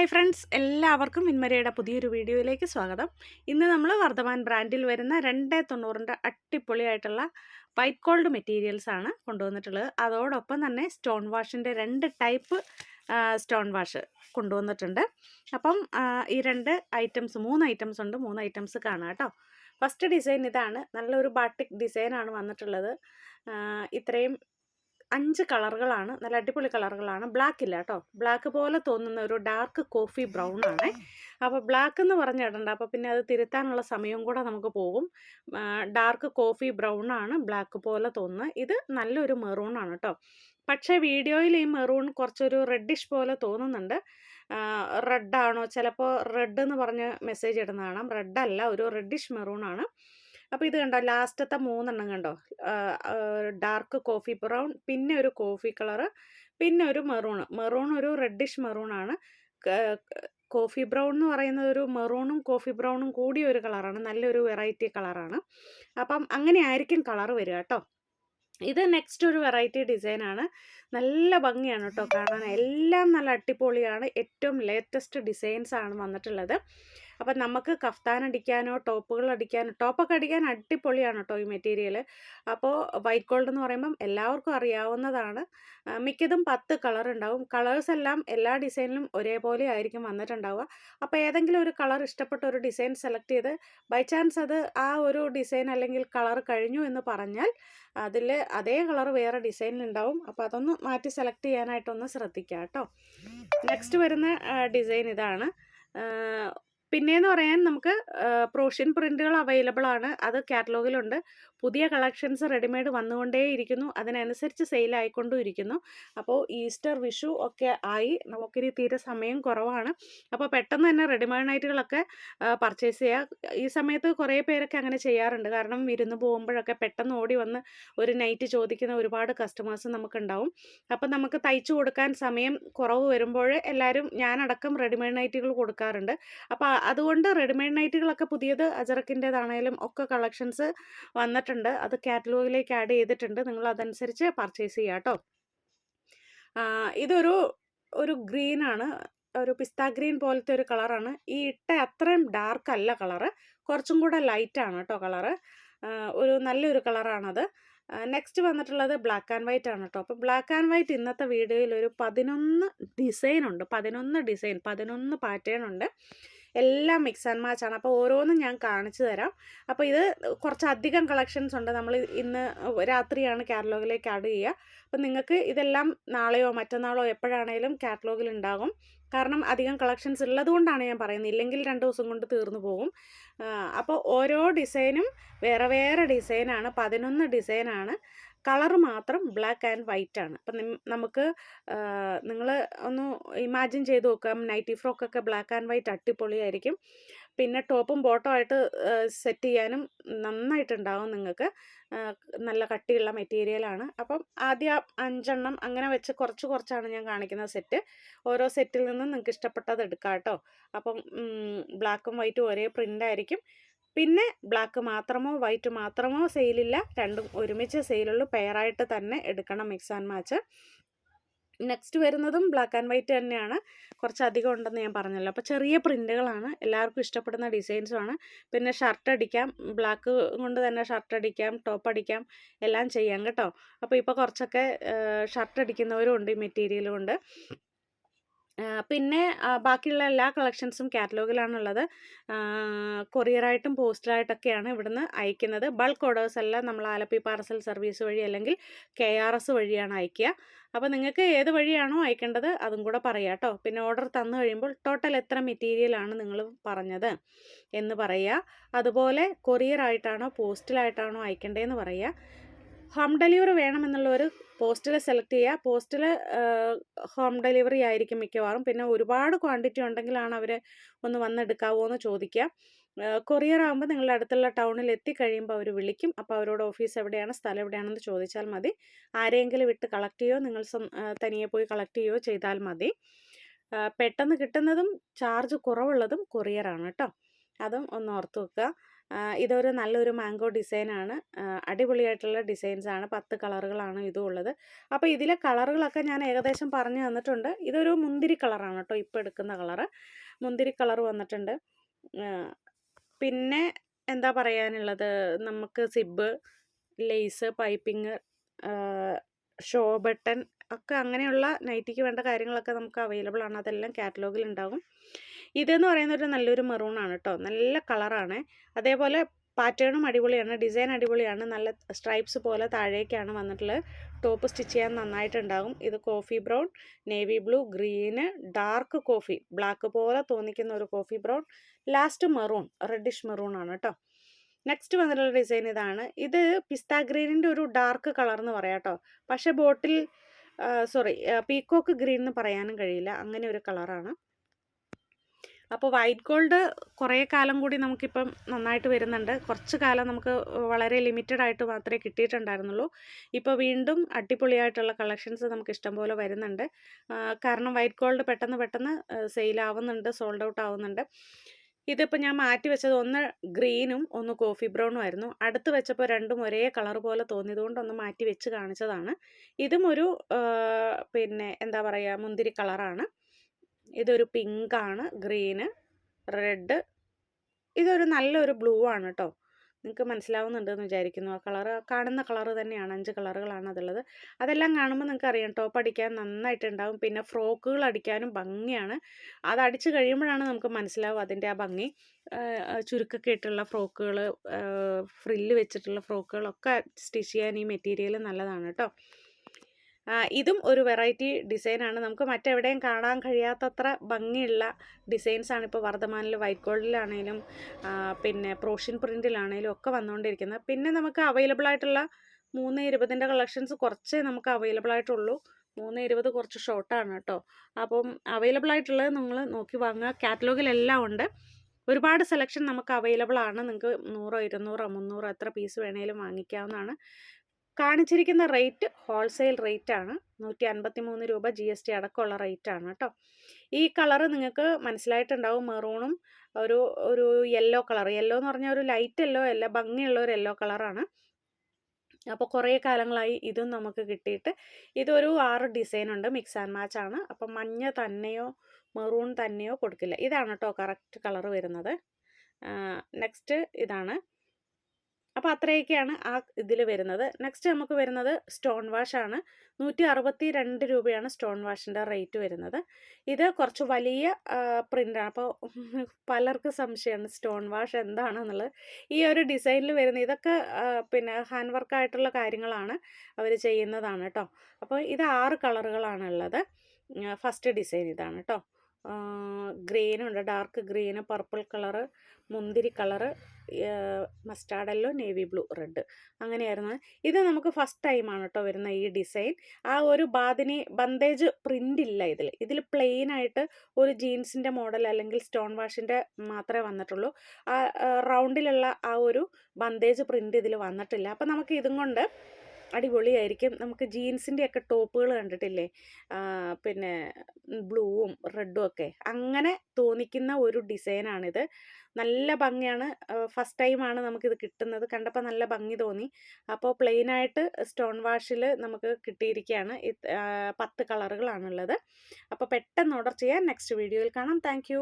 Hi friends എല്ലാവർക്കും മിൻമരയുടെ പുതിയൊരു വീഡിയോയിലേക്ക് സ്വാഗതം. ഇന്ന് നമ്മൾ വർദ്ധമാൻ ബ്രാൻഡിൽ വരുന്ന രണ്ട് തൊണ്ണൂറിന്റെ അടിപൊളിയായിട്ടുള്ള വൈറ്റ് ഗോൾഡ് മെറ്റീരിയൽസ് ആണ് കൊണ്ടുവന്നിട്ടുള്ളത്. അതോടൊപ്പം തന്നെ സ്റ്റോൺ വാഷിന്റെ രണ്ട് ടൈപ്പ് സ്റ്റോൺ വാഷ് കൊണ്ടുവന്നിട്ടുണ്ട്. അപ്പം ഈ രണ്ട് ഐറ്റംസ് മൂന്ന് ഐറ്റംസ് ഉണ്ട് മൂന്ന് ഐറ്റംസ് കാണാം കേട്ടോ. ഫസ്റ്റ് ഡിസൈൻ ഇതാണ്. നല്ലൊരു ബാട്ടിക് ഡിസൈനാണ് വന്നിട്ടുള്ളത്. ഇത്രയും അഞ്ച് കളറുകളാണ് നല്ല അടിപൊളി കളറുകളാണ്. ബ്ലാക്ക് ഇല്ല കേട്ടോ. ബ്ലാക്ക് പോലെ തോന്നുന്ന ഒരു ഡാർക്ക് കോഫി ബ്രൗൺ ആണ്. അപ്പോൾ ബ്ലാക്ക് എന്ന് പറഞ്ഞിടണ്ട അപ്പോൾ പിന്നെ അത് തിരുത്താനുള്ള സമയവും കൂടെ നമുക്ക് പോകും. ഡാർക്ക് കോഫി ബ്രൗൺ ആണ് ബ്ലാക്ക് പോലെ തോന്നുന്നത് ഇത് നല്ലൊരു മെറൂൺ ആണ് കേട്ടോ. പക്ഷേ വീഡിയോയിൽ ഈ മെറൂൺ കുറച്ചൊരു റെഡിഷ് പോലെ തോന്നുന്നുണ്ട്. റെഡ് ആണോ? ചിലപ്പോൾ റെഡ് എന്ന് പറഞ്ഞ് മെസ്സേജ് ഇടുന്ന കാണാം റെഡ് അല്ല ഒരു റെഡിഷ് മെറൂൺ ആണ്. അപ്പോൾ ഇത് കണ്ടോ? ലാസ്റ്റത്തെ മൂന്നെണ്ണം കണ്ടോ? ഡാർക്ക് കോഫി ബ്രൗൺ പിന്നെ ഒരു കോഫി കളറ് പിന്നെ ഒരു മെറൂൺ. മെറൂൺ ഒരു റെഡിഷ് മെറൂൺ ആണ്. കോഫി ബ്രൗൺ എന്ന് പറയുന്നത് ഒരു മെറൂണും കോഫി ബ്രൗണും കൂടിയ ഒരു കളറാണ്. നല്ലൊരു വെറൈറ്റി കളറാണ്. അപ്പം അങ്ങനെ ആയിരിക്കും കളർ വരിക കേട്ടോ. ഇത് നെക്സ്റ്റ് ഒരു വെറൈറ്റി ഡിസൈനാണ് നല്ല ഭംഗിയാണ് കേട്ടോ കാണാൻ. എല്ലാം നല്ല അടിപൊളിയാണ്. ഏറ്റവും ലേറ്റസ്റ്റ് ഡിസൈൻസ് ആണ് വന്നിട്ടുള്ളത്. അപ്പം നമുക്ക് കഫ്താൻ അടിക്കാനോ ടോപ്പുകൾ അടിക്കാനോ ടോപ്പൊക്കെ അടിക്കാൻ അടിപൊളിയാണ് കേട്ടോ ഈ മെറ്റീരിയൽ. അപ്പോൾ വൈറ്റ് ഗോൾഡ് എന്ന് പറയുമ്പം എല്ലാവർക്കും അറിയാവുന്നതാണ്. മിക്കതും പത്ത് കളർ ഉണ്ടാവും. കളേഴ്സ് എല്ലാം എല്ലാ ഡിസൈനിലും ഒരേപോലെ ആയിരിക്കും വന്നിട്ടുണ്ടാവുക. അപ്പോൾ ഏതെങ്കിലും ഒരു കളർ ഇഷ്ടപ്പെട്ട ഒരു ഡിസൈൻ സെലക്ട് ചെയ്ത് ബൈ ചാൻസ് അത് ആ ഒരു ഡിസൈൻ അല്ലെങ്കിൽ കളർ കഴിഞ്ഞു എന്ന് പറഞ്ഞാൽ അതിൽ അതേ കളർ വേറെ ഡിസൈനിലുണ്ടാവും അപ്പോൾ അതൊന്ന് മാറ്റി സെലക്ട് ചെയ്യാനായിട്ടൊന്ന് ശ്രദ്ധിക്കുക കേട്ടോ. നെക്സ്റ്റ് വരുന്ന ഡിസൈൻ ഇതാണ്. പിന്നെയെന്ന് പറയാൻ നമുക്ക് പ്രോഷ്യൻ പ്രിന്റുകൾ അവൈലബിൾ ആണ്. അത് കാറ്റലോഗിലുണ്ട്. പുതിയ കളക്ഷൻസ് റെഡിമെയ്ഡ് വന്നുകൊണ്ടേയിരിക്കുന്നു. അതിനനുസരിച്ച് സെയിൽ ആയിക്കൊണ്ടും ഇരിക്കുന്നു അപ്പോൾ ഈസ്റ്റർ വിഷു ഒക്കെ ആയി നമുക്കിനി തീരെ സമയം കുറവാണ്. അപ്പോൾ പെട്ടെന്ന് തന്നെ റെഡിമെയ്ഡ് നൈറ്റുകളൊക്കെ പർച്ചേസ് ചെയ്യുക ഈ സമയത്ത് കുറേ പേരൊക്കെ അങ്ങനെ ചെയ്യാറുണ്ട്. കാരണം വിരുന്ന് പോകുമ്പോഴൊക്കെ പെട്ടെന്ന് ഓടി വന്ന് ഒരു നൈറ്റ് ചോദിക്കുന്ന ഒരുപാട് കസ്റ്റമേഴ്സ് നമുക്കുണ്ടാവും. അപ്പോൾ നമുക്ക് തയ്ച്ചു കൊടുക്കാൻ സമയം കുറവ് വരുമ്പോൾ എല്ലാവരും ഞാനടക്കം റെഡിമെയ്ഡ് നൈറ്റുകൾ കൊടുക്കാറുണ്ട്. അപ്പോൾ അതുകൊണ്ട് റെഡിമെയ്ഡ് നൈറ്റുകളൊക്കെ പുതിയത് അജറക്കിന്റെതാണേലും ഒക്കെ കളക്ഷൻസ് വന്നിട്ടുണ്ട്. അത് കാറ്റലോഗിലേക്ക് ആഡ് ചെയ്തിട്ടുണ്ട്. നിങ്ങൾ അതനുസരിച്ച് പർച്ചേസ് ചെയ്യുക കേട്ടോ. ഇതൊരു ഒരു ഗ്രീനാണ്. ഒരു പിസ്ത ഗ്രീൻ പോലത്തെ ഒരു കളറാണ്. ഈ ഇട്ട അത്രയും ഡാർക്ക് അല്ല കളറ്. കുറച്ചും കൂടെ ലൈറ്റ് ആണ് കേട്ടോ കളറ്. ഒരു നല്ലൊരു കളറാണത്. നെക്സ്റ്റ് വന്നിട്ടുള്ളത് ബ്ലാക്ക് ആൻഡ് വൈറ്റ് ആണ് കേട്ടോ. അപ്പോൾ ബ്ലാക്ക് ആൻഡ് വൈറ്റ് ഇന്നത്തെ വീഡിയോയിൽ ഒരു പതിനൊന്ന് ഡിസൈൻ ഉണ്ട്. പതിനൊന്ന് ഡിസൈൻ പതിനൊന്ന് പാറ്റേൺ ഉണ്ട്. എല്ലാം മിക്സ് ആൻഡ് മാച്ച് ആണ്. അപ്പോൾ ഓരോന്നും ഞാൻ കാണിച്ചു തരാം. അപ്പോൾ ഇത് കുറച്ചധികം കളക്ഷൻസ് ഉണ്ട്. നമ്മൾ ഇന്ന് രാത്രിയാണ് കാറ്റലോഗിലേക്ക് ആഡ് ചെയ്യുക. അപ്പോൾ നിങ്ങൾക്ക് ഇതെല്ലാം നാളെയോ മറ്റന്നാളോ എപ്പോഴാണേലും കാറ്റലോഗിൽ ഉണ്ടാകും. കാരണം അധികം കളക്ഷൻസ് ഉള്ളതുകൊണ്ടാണ് ഞാൻ പറയുന്നത്. ഇല്ലെങ്കിൽ രണ്ട് ദിവസം കൊണ്ട് തീർന്നു പോകും. അപ്പോൾ ഓരോ ഡിസൈനും വേറെ വേറെ ഡിസൈനാണ് പതിനൊന്ന് ഡിസൈനാണ് കളർ മാത്രം ബ്ലാക്ക് ആൻഡ് വൈറ്റ് ആണ്. അപ്പം നമുക്ക് നിങ്ങൾ ഒന്ന് ഇമാജിൻ ചെയ്ത് നോക്കാം. നൈറ്റി ഫ്രോക്കൊക്കെ ബ്ലാക്ക് ആൻഡ് വൈറ്റ് അട്ടിപ്പൊളിയായിരിക്കും പിന്നെ ടോപ്പും ബോട്ടം ആയിട്ട് സെറ്റ് ചെയ്യാനും നന്നായിട്ടുണ്ടാവും നിങ്ങൾക്ക്. നല്ല കട്ടിയുള്ള മെറ്റീരിയലാണ് അപ്പം ആദ്യം അഞ്ചെണ്ണം അങ്ങനെ വെച്ച് കുറച്ച് കുറച്ചാണ് ഞാൻ കാണിക്കുന്ന സെറ്റ്. ഓരോ സെറ്റിൽ നിന്നും നിങ്ങൾക്ക് ഇഷ്ടപ്പെട്ടത് എടുക്കാം കേട്ടോ അപ്പം ബ്ലാക്കും വൈറ്റും ഒരേ പ്രിന്റ് ആയിരിക്കും. പിന്നെ ബ്ലാക്ക് മാത്രമോ വൈറ്റ് മാത്രമോ സെയിലില്ല രണ്ടും ഒരുമിച്ച് സെയിലുള്ളൂ പെയറായിട്ട് തന്നെ എടുക്കണം മിക്സ് ആൻഡ് മാച്ച് നെക്സ്റ്റ് വരുന്നതും ബ്ലാക്ക് ആൻഡ് വൈറ്റ് തന്നെയാണ്. കുറച്ചധികം ഉണ്ടെന്ന് ഞാൻ പറഞ്ഞല്ലോ. അപ്പോൾ ചെറിയ പ്രിന്റുകളാണ് എല്ലാവർക്കും ഇഷ്ടപ്പെടുന്ന ഡിസൈൻസുമാണ് പിന്നെ ഷർട്ട് അടിക്കാം. ബ്ലാക്ക് കൊണ്ട് തന്നെ ഷർട്ട് അടിക്കാം ടോപ്പ് അടിക്കാം എല്ലാം ചെയ്യാം കേട്ടോ. അപ്പോൾ ഇപ്പോൾ കുറച്ചൊക്കെ ഷർട്ട് അടിക്കുന്നവരും ഉണ്ട് ഈ മെറ്റീരിയൽ കൊണ്ട് പിന്നെ ബാക്കിയുള്ള എല്ലാ കളക്ഷൻസും കാറ്റലോഗിലാണുള്ളത്. കൊറിയറായിട്ടും പോസ്റ്റലായിട്ടൊക്കെയാണ് ഇവിടുന്ന് അയക്കുന്നത്. ബൾക്ക് ഓർഡേഴ്സ് എല്ലാം നമ്മൾ ആലപ്പി പാർസൽ സർവീസ് വഴി അല്ലെങ്കിൽ കെ ആർ എസ് വഴിയാണ് അയക്കുക. അപ്പോൾ നിങ്ങൾക്ക് ഏത് വഴിയാണോ അയക്കേണ്ടത് അതും കൂടെ പറയാം കേട്ടോ. പിന്നെ ഓർഡർ തന്നു കഴിയുമ്പോൾ ടോട്ടൽ എത്ര മെറ്റീരിയലാണ് നിങ്ങൾ പറഞ്ഞത് എന്ന് പറയുക. അതുപോലെ കൊറിയറായിട്ടാണോ പോസ്റ്റലായിട്ടാണോ അയക്കേണ്ടതെന്ന് പറയുക. ഹോം ഡെലിവറി വേണമെന്നുള്ളവർ പോസ്റ്റിൽ സെലക്ട് ചെയ്യുക. പോസ്റ്റിൽ ഹോം ഡെലിവറി ആയിരിക്കും മിക്കവാറും. പിന്നെ ഒരുപാട് ക്വാണ്ടിറ്റി ഉണ്ടെങ്കിലാണ് അവർ ഒന്ന് വന്നെടുക്കാവോ എന്ന് ചോദിക്കുക. കൊറിയർ ആകുമ്പോൾ നിങ്ങളുടെ അടുത്തുള്ള ടൗണിൽ എത്തിക്കഴിയുമ്പോൾ അവർ വിളിക്കും. അപ്പോൾ അവരോട് ഓഫീസ് എവിടെയാണ് സ്ഥലം എവിടെയാണെന്ന് ചോദിച്ചാൽ മതി. ആരെങ്കിലും വിട്ട് കളക്ട് ചെയ്യുകയോ നിങ്ങൾ തനിയെ പോയി കളക്ട് ചെയ്യുകയോ ചെയ്താൽ മതി. പെട്ടെന്ന് കിട്ടുന്നതും ചാർജ് കുറവുള്ളതും കൊറിയറാണ് കേട്ടോ. അതും ഒന്ന് ഓർത്ത് വെക്കുക. ഇതൊരു നല്ലൊരു മാംഗോ ഡിസൈനാണ്. അടിപൊളിയായിട്ടുള്ള ഡിസൈൻസാണ്. പത്ത് കളറുകളാണ് ഇതും ഉള്ളത് അപ്പോൾ ഇതിലെ കളറുകളൊക്കെ ഞാൻ ഏകദേശം പറഞ്ഞു തന്നിട്ടുണ്ട്. ഇതൊരു മുന്തിരി കളറാണ് കേട്ടോ ഇപ്പോൾ എടുക്കുന്ന കളറ്. മുന്തിരി കളർ വന്നിട്ടുണ്ട്. പിന്നെ എന്താ പറയാനുള്ളത്? നമുക്ക് zip lace piping show button ഒക്കെ അങ്ങനെയുള്ള നൈറ്റിക്ക് വേണ്ട കാര്യങ്ങളൊക്കെ നമുക്ക് അവൈലബിൾ ആണ്. അതെല്ലാം കാറ്റലോഗിൽ ഉണ്ടാകും ഇതെന്ന് പറയുന്ന ഒരു നല്ലൊരു മെറൂണാണ് കേട്ടോ നല്ല കളറാണ് അതേപോലെ പാറ്റേണും അടിപൊളിയാണ്. ഡിസൈൻ അടിപൊളിയാണ്. നല്ല സ്ട്രൈപ്സ് പോലെ താഴേക്കാണ് വന്നിട്ടുള്ളത്. ടോപ്പ് സ്റ്റിച്ച് ചെയ്യാൻ നന്നായിട്ടുണ്ടാകും ഇത് coffee brown navy blue green dark coffee black പോലെ തോന്നിക്കുന്ന ഒരു coffee brown last maroon reddish maroon ആണ് കേട്ടോ നെക്സ്റ്റ് വന്നിട്ടുള്ള ഡിസൈൻ ഇതാണ്. ഇത് പിസ്ത ഗ്രീനിന്റെ ഒരു ഡാർക്ക് കളർ എന്ന് പറയാം കേട്ടോ പക്ഷേ ബോട്ടിൽ സോറി പീക്കോക്ക് ഗ്രീൻ എന്ന് പറയാനും കഴിയില്ല. അങ്ങനെ ഒരു കളറാണ്. അപ്പോൾ വൈറ്റ് ഗോൾഡ് കുറേ കാലം കൂടി നമുക്കിപ്പം നന്നായിട്ട് വരുന്നുണ്ട്. കുറച്ച് കാലം നമുക്ക് വളരെ ലിമിറ്റഡ് ആയിട്ട് മാത്രമേ കിട്ടിയിട്ടുണ്ടായിരുന്നുള്ളൂ. ഇപ്പോൾ വീണ്ടും അടിപൊളിയായിട്ടുള്ള കളക്ഷൻസ് നമുക്ക് ഇഷ്ടംപോലെ വരുന്നുണ്ട്. കാരണം വൈറ്റ് ഗോൾഡ് പെട്ടെന്ന് പെട്ടെന്ന് സെയിലാവുന്നുണ്ട് സോൾഡ് ഔട്ട് ആവുന്നുണ്ട്. ഇതിപ്പോൾ ഞാൻ മാറ്റി വെച്ചത് ഒന്ന് ഗ്രീനും ഒന്ന് കോഫി ബ്രൗണും ആയിരുന്നു. അടുത്ത് വെച്ചപ്പോൾ രണ്ടും ഒരേ കളർ പോലെ തോന്നിയതുകൊണ്ട് ഒന്ന് മാറ്റി വെച്ച് കാണിച്ചതാണ്. ഇതും ഒരു പിന്നെ എന്താ പറയുക മുന്തിരി കളറാണ്. ഇതൊരു പിങ്കാണ് ഗ്രീന് റെഡ്. ഇതൊരു നല്ലൊരു ബ്ലൂ ആണ് കേട്ടോ നിങ്ങൾക്ക് മനസ്സിലാവുന്നുണ്ടെന്ന് വിചാരിക്കുന്നു. ആ കളറ് കാണുന്ന കളറ് തന്നെയാണ്. അഞ്ച് കളറുകളാണ് അതുള്ളത്. അതെല്ലാം കാണുമ്പോൾ നിങ്ങൾക്ക് അറിയാം ടോപ്പ് അടിക്കാൻ നന്നായിട്ടുണ്ടാവും. പിന്നെ ഫ്രോക്കുകൾ അടിക്കാനും ഭംഗിയാണ്. അത് അടിച്ച് കഴിയുമ്പോഴാണ് നമുക്ക് മനസ്സിലാവും അതിന്റെ ആ ഭംഗി. ചുരുക്കൊക്കെ ഇട്ടുള്ള ഫ്രോക്കുകൾ ഫ്രില്ല് വെച്ചിട്ടുള്ള ഫ്രോക്കുകളൊക്കെ സ്റ്റിച്ച് ചെയ്യാൻ ഈ മെറ്റീരിയൽ നല്ലതാണ് കേട്ടോ ഇതും ഒരു വെറൈറ്റി ഡിസൈനാണ്. നമുക്ക് മറ്റെവിടെയും കാണാൻ കഴിയാത്തത്ര ഭംഗിയുള്ള ഡിസൈൻസാണ് ഇപ്പോൾ വർദ്ധമാനിൽ വൈറ്റ് ഗോൾഡിലാണേലും പിന്നെ പ്രോഷ്യൻ പ്രിന്റിലാണേലും ഒക്കെ വന്നുകൊണ്ടിരിക്കുന്നത്. പിന്നെ നമുക്ക് അവൈലബിൾ ആയിട്ടുള്ള മൂന്ന് ഇരുപതിന്റെ കളക്ഷൻസ് കുറച്ചേ നമുക്ക് അവൈലബിൾ ആയിട്ടുള്ളൂ. മൂന്ന് ഇരുപത് കുറച്ച് ഷോർട്ടാണ് കേട്ടോ. അപ്പം അവൈലബിൾ ആയിട്ടുള്ളത് നിങ്ങൾ നോക്കി വാങ്ങുക. കാറ്റലോഗിലെല്ലാം ഉണ്ട്. ഒരുപാട് സെലക്ഷൻ നമുക്ക് അവൈലബിൾ ആണ്. നിങ്ങൾക്ക് നൂറോ ഇരുന്നൂറോ മുന്നൂറോ എത്ര പീസ് വേണേലും വാങ്ങിക്കാവുന്നതാണ്. കാണിച്ചിരിക്കുന്ന റേറ്റ് ഹോൾസെയിൽ റേറ്റ് ആണ് നൂറ്റി അൻപത്തി മൂന്ന് രൂപ ജി എസ് ടി അടക്കമുള്ള റേറ്റ് ആണ് കേട്ടോ. ഈ കളറ് നിങ്ങൾക്ക് മനസ്സിലായിട്ടുണ്ടാവും. മെറൂണും ഒരു ഒരു യെല്ലോ കളർ. യെല്ലോ എന്ന് പറഞ്ഞാൽ ഒരു ലൈറ്റ് യെല്ലോ അല്ല ഭംഗിയുള്ള ഒരു യെല്ലോ കളറാണ്. അപ്പോൾ കുറേ കാലങ്ങളായി ഇതും നമുക്ക് കിട്ടിയിട്ട് ഇതൊരു ആറ് ഡിസൈൻ ഉണ്ട്. മിക്സ് ആൻഡ് മാച്ച് ആണ്. അപ്പം മഞ്ഞ തന്നെയോ മെറൂൺ തന്നെയോ കൊടുക്കില്ല. ഇതാണ് കേട്ടോ കറക്റ്റ് കളർ വരുന്നത്. നെക്സ്റ്റ് ഇതാണ്. അപ്പോൾ അത്രയൊക്കെയാണ് ആ ഇതിൽ വരുന്നത്. നെക്സ്റ്റ് നമുക്ക് വരുന്നത് സ്റ്റോൺ വാഷ് ആണ്. നൂറ്റി അറുപത്തി രണ്ട് രൂപയാണ് സ്റ്റോൺ വാഷിന്റെ റേറ്റ് വരുന്നത്. ഇത് കുറച്ച് വലിയ പ്രിന്റാണ് അപ്പോൾ പലർക്കും സംശയമാണ് സ്റ്റോൺ വാഷ് എന്താണെന്നുള്ളത്. ഈ ഒരു ഡിസൈനിൽ വരുന്ന ഇതൊക്കെ പിന്നെ ഹാൻഡ് വർക്കായിട്ടുള്ള കാര്യങ്ങളാണ് അവർ ചെയ്യുന്നതാണ് കേട്ടോ അപ്പോൾ ഇത് ആറ് കളറുകളാണ് ഉള്ളത്. ഫസ്റ്റ് ഡിസൈൻ ഇതാണ് കേട്ടോ ഗ്രീനുണ്ട്. ഡാർക്ക് ഗ്രീന് പർപ്പിൾ കളറ് മുന്തിരി colour mustard yellow navy blue red. അങ്ങനെയായിരുന്നു. ഇത് നമുക്ക് ഫസ്റ്റ് ടൈമാണ് കേട്ടോ വരുന്ന ഈ ഡിസൈൻ. ആ ഒരു ബാദിനി ബന്തേജ് പ്രിന്റ് ഇല്ല ഇതിൽ. ഇതിൽ പ്ലെയിൻ ആയിട്ട് ഒരു ജീൻസിന്റെ മോഡൽ അല്ലെങ്കിൽ സ്റ്റോൺ വാഷിന്റെ മാത്രമേ വന്നിട്ടുള്ളൂ. ആ റൗണ്ടിലുള്ള ആ ഒരു ബന്തേജ് പ്രിന്റ് ഇതിൽ വന്നിട്ടില്ല. അപ്പം നമുക്ക് ഇതും കൊണ്ട് അടിപൊളിയായിരിക്കും. നമുക്ക് ജീൻസിന്റെ ഒക്കെ ടോപ്പുകൾ കണ്ടിട്ടില്ലേ പിന്നെ ബ്ലൂവും റെഡും ഒക്കെ. അങ്ങനെ തോന്നിക്കുന്ന ഒരു ഡിസൈനാണിത്. നല്ല ഭംഗിയാണ്. ഫസ്റ്റ് ടൈമാണ് നമുക്കിത് കിട്ടുന്നത്. കണ്ടപ്പോൾ നല്ല ഭംഗി തോന്നി. അപ്പോൾ പ്ലെയിനായിട്ട് സ്റ്റോൺ വാഷിൽ നമുക്ക് കിട്ടിയിരിക്കുകയാണ്. പത്ത് കളറുകളാണുള്ളത്. അപ്പോൾ പെട്ടെന്ന് ഓർഡർ ചെയ്യാൻ നെക്സ്റ്റ് വീഡിയോയിൽ കാണാം. താങ്ക്